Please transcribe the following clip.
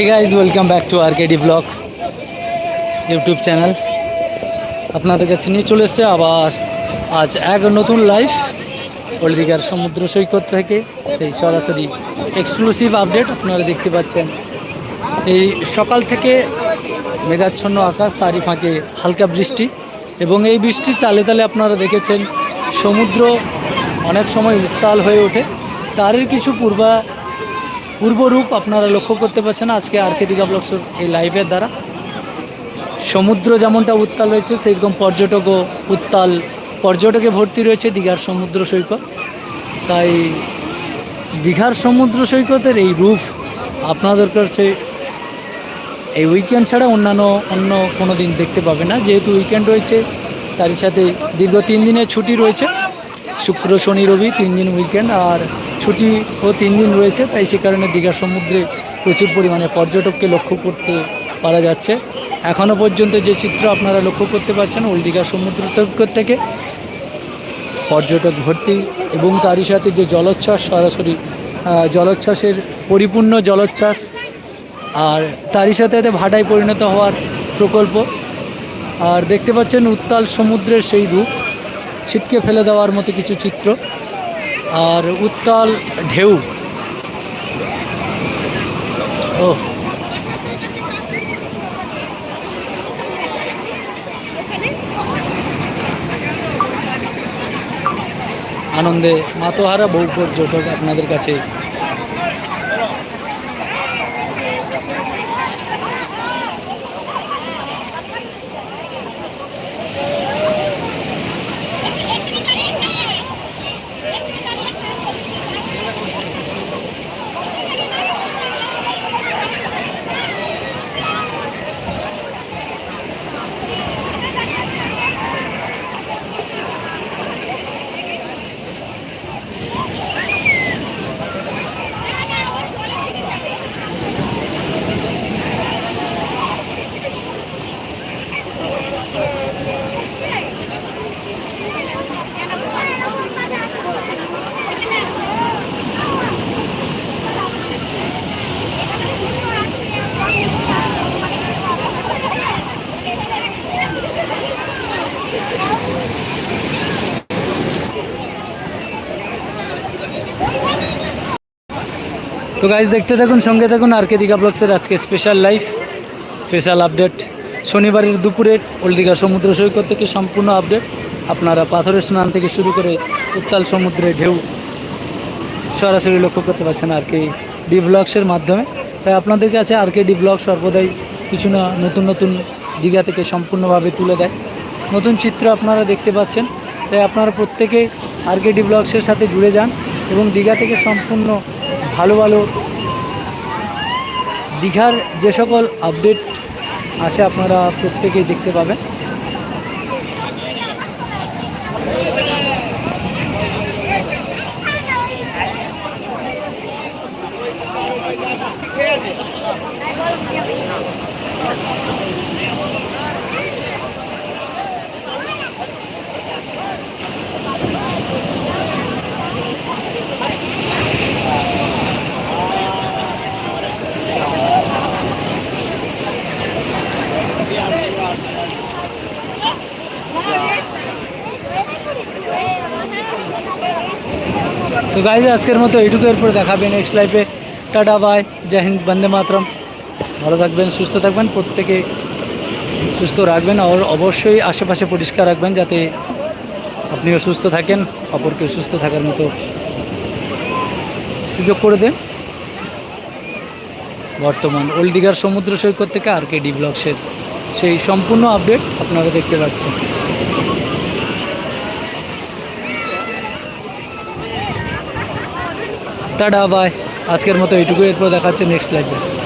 Hey guys welcome back to R KD vlog YouTube channel আপনাদের কাছে নিয়ে চলে এসছে আবার আজ এক নতুন লাইভ হলদিঘার সমুদ্র সৈকত থেকে। সেই সরাসরি এক্সক্লুসিভ আপডেট আপনারা দেখতে পাচ্ছেন। এই সকাল থেকে মেঘাচ্ছন্ন আকাশ, তারই ফাঁকে হালকা বৃষ্টি এবং এই বৃষ্টির তালে তালে আপনারা দেখেছেন সমুদ্র অনেক সময় উত্তাল হয়ে ওঠে। তারই কিছু পূর্বা পূর্বরূপ আপনারা লক্ষ্য করতে পারছেন আজকে দীঘা ব্লগসের এই লাইভের দ্বারা। সমুদ্র যেমনটা উত্তাল রয়েছে সেরকম পর্যটকও উত্তাল পর্যটকে ভর্তি রয়েছে দীঘার সমুদ্র সৈকত। তাই দীঘার সমুদ্র সৈকতের এই রূপ আপনাদের কাছে এই উইকেন্ড ছাড়া অন্যান্য, অন্য কোনো দিন দেখতে পাবে না। যেহেতু উইকেন্ড রয়েছে, তারই সাথে দীর্ঘ তিন দিনের ছুটি রয়েছে। শুক্র, শনি, রবি তিন দিন উইকেন্ড আর ছুটি ও তিন দিন রয়েছে, তাই সে কারণে দীঘা সমুদ্রে প্রচুর পরিমাণে পর্যটককে লক্ষ্য করতে পারা যাচ্ছে। এখনও পর্যন্ত যে চিত্র আপনারা লক্ষ্য করতে পারছেন ওল্ড দীঘা সমুদ্র থেকে পর্যটক ভর্তি এবং তারই সাথে যে জলোচ্ছ্বাস, সরাসরি জলোচ্ছ্বাসের পরিপূর্ণ জলোচ্ছ্বাস আর তারই সাথে সাথে ভাটায় পরিণত হওয়ার প্রকল্প। আর দেখতে পাচ্ছেন উত্তাল সমুদ্রের সেই রূপ, ছিটকে ফেলে দেওয়ার মতো কিছু চিত্র। আর উত্তাল ঢেউ। ও। আনন্দে মাতোহারা বহু পর্যটক আপনাদের কাছে তো গাইজ দেখতে থাকুন, সঙ্গে থাকুন আর কে দীঘা ব্লগসের আজকে স্পেশাল লাইফ স্পেশাল আপডেট শনিবারের দুপুরে ওল্ড সমুদ্র সৈকত থেকে সম্পূর্ণ আপডেট। আপনারা পাথরের স্নান থেকে শুরু করে উত্তাল সমুদ্রে ঢেউ সরাসরি লক্ষ্য করতে পারছেন আর কে ডি ব্লগসের মাধ্যমে। তাই আপনাদের কাছে আর কে ডি ব্লগ সর্বদাই কিছু না নতুন নতুন দীঘা থেকে সম্পূর্ণভাবে তুলে দেয়। নতুন চিত্র আপনারা দেখতে পাচ্ছেন। তাই আপনারা প্রত্যেকে আর কে ডি ব্লগসের সাথে জুড়ে যান এবং দীঘা থেকে সম্পূর্ণ ভালো ভালো দীঘার যে সকল আপডেট আছে আপনারা প্রত্যেকেই দেখতে পাবেন। তো গাইজ আজকের মতো এইটুকু। এরপরে দেখাবে নেক্সট লাইফে টাটা বাই জয় হিন্দ, বন্দে মাতরম। ভালো থাকবেন, সুস্থ থাকবেন, প্রত্যেকে সুস্থ রাখবেন আর অবশ্যই আশেপাশে পরিষ্কার রাখবেন যাতে আপনিও সুস্থ থাকেন অপরকে সুস্থ থাকার মতো সুযোগ করে দেন। বর্তমান ওল্ড দীঘার সমুদ্র সৈকত থেকে আর কে ডি ব্লগসের সেই সম্পূর্ণ আপডেট আপনারা দেখতে পাচ্ছেন। টাটা বাই আজকের মতো এইটুকু এরপর দেখাচ্ছে নেক্সট লাইভে